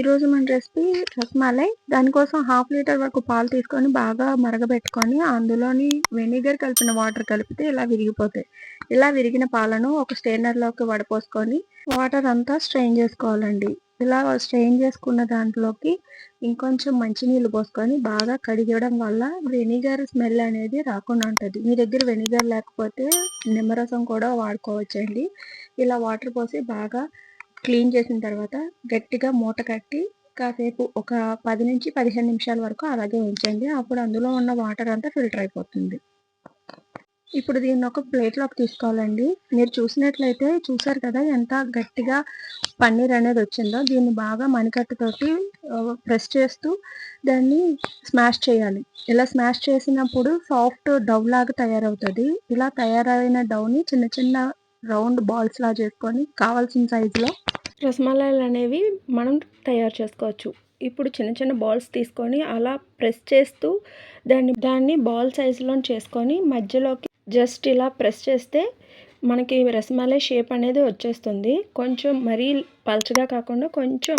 ఈరోజు మన రెసిపీ రసమాలై. దానికోసం హాఫ్ లీటర్ వరకు పాలు తీసుకొని బాగా మరగబెట్టుకొని అందులోని వెనిగర్ కలిపిన వాటర్ కలిపితే ఇలా విరిగిపోతాయి. ఇలా విరిగిన పాలను ఒక స్టెయినర్లోకి వడపోసుకొని వాటర్ అంతా స్ట్రెయిన్ చేసుకోవాలండి. ఇలా స్ట్రెయిన్ చేసుకున్న దాంట్లోకి ఇంకొంచెం మంచినీళ్ళు పోసుకొని బాగా కడిగడం వల్ల వెనిగర్ స్మెల్ అనేది రాకుండా ఉంటుంది. మీ దగ్గర వెనిగర్ లేకపోతే నిమ్మరసం కూడా వాడుకోవచ్చండి. ఇలా వాటర్ పోసి బాగా క్లీన్ చేసిన తర్వాత గట్టిగా మూట కట్టి కాసేపు ఒక పది నుంచి పదిహేను నిమిషాల వరకు అలాగే ఉంచండి. అప్పుడు అందులో ఉన్న వాటర్ అంతా ఫిల్టర్ అయిపోతుంది. ఇప్పుడు దీన్ని ఒక ప్లేట్లోకి తీసుకోవాలండి. మీరు చూసినట్లయితే చూసారు కదా ఎంత గట్టిగా పన్నీర్ అనేది వచ్చిందో. దీన్ని బాగా మణికట్టుతోటి ప్రెస్ చేస్తూ దాన్ని స్మాష్ చేయాలి. ఇలా స్మాష్ చేసినప్పుడు సాఫ్ట్ డవ్ లాగా తయారవుతుంది. ఇలా తయారైన డవ్ని చిన్న చిన్న రౌండ్ బాల్స్ లా చేసుకొని కావాల్సిన సైజులో రసమలాయిలు అనేవి మనం తయారు చేసుకోవచ్చు. ఇప్పుడు చిన్న చిన్న బాల్స్ తీసుకొని అలా ప్రెస్ చేస్తూ దాన్ని దాన్ని బాల్ సైజులో చేసుకొని మధ్యలోకి జస్ట్ ఇలా ప్రెస్ చేస్తే మనకి రసమలై షేప్ అనేది వచ్చేస్తుంది. కొంచెం మరీ పల్చగా కాకుండా కొంచెం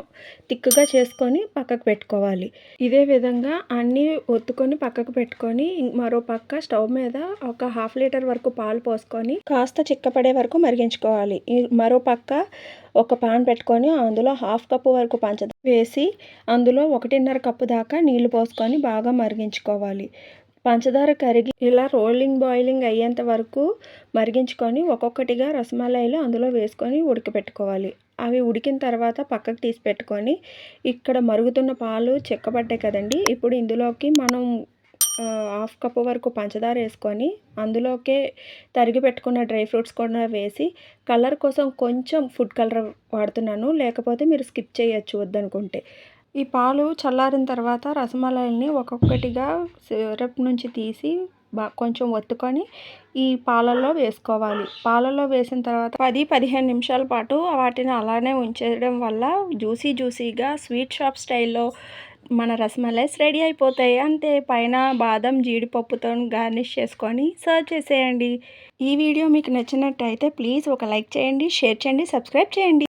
తిక్కుగా చేసుకొని పక్కకు పెట్టుకోవాలి. ఇదే విధంగా అన్నీ ఒత్తుకొని పక్కకు పెట్టుకొని మరో పక్క స్టవ్ మీద ఒక హాఫ్ లీటర్ వరకు పాలు పోసుకొని కాస్త చిక్కపడే వరకు మరిగించుకోవాలి. మరో పక్క ఒక పాన్ పెట్టుకొని అందులో హాఫ్ కప్పు వరకు పంచదార వేసి అందులో ఒకటిన్నర కప్పు దాకా నీళ్ళు పోసుకొని బాగా మరిగించుకోవాలి. పంచదార కరిగి ఇలా రోలింగ్ బాయిలింగ్ అయ్యేంత వరకు మరిగించుకొని ఒక్కొక్కటిగా రసమలైలు అందులో వేసుకొని ఉడకపెట్టుకోవాలి. అవి ఉడికిన తర్వాత పక్కకు తీసి పెట్టుకొని ఇక్కడ మరుగుతున్న పాలు చెక్కబడ్డాయి కదండి. ఇప్పుడు ఇందులోకి మనం హాఫ్ కప్ వరకు పంచదార వేసుకొని అందులోకే తరిగి పెట్టుకున్న డ్రై ఫ్రూట్స్ కూడా వేసి కలర్ కోసం కొంచెం ఫుడ్ కలర్ వాడుతున్నాను. లేకపోతే మీరు స్కిప్ చేయొచ్చు వద్దనుకుంటే. ఈ పాలు చల్లారిన తర్వాత రసమలైల్ని ఒక్కొక్కటిగా సిరప్ నుంచి తీసి బా కొంచెం ఒత్తుకొని ఈ పాలల్లో వేసుకోవాలి. పాలల్లో వేసిన తర్వాత పది పదిహేను నిమిషాల పాటు వాటిని అలానే ఉంచడం వల్ల జ్యూసీ జ్యూసీగా స్వీట్ షాప్ స్టైల్లో మన రసమలైస్ రెడీ అయిపోతాయి. అంతే పైన బాదం జీడిపప్పుతో గార్నిష్ చేసుకొని సర్వ్ చేసేయండి. ఈ వీడియో మీకు నచ్చినట్టయితే ప్లీజ్ ఒక లైక్ చేయండి షేర్ చేయండి సబ్స్క్రైబ్ చేయండి.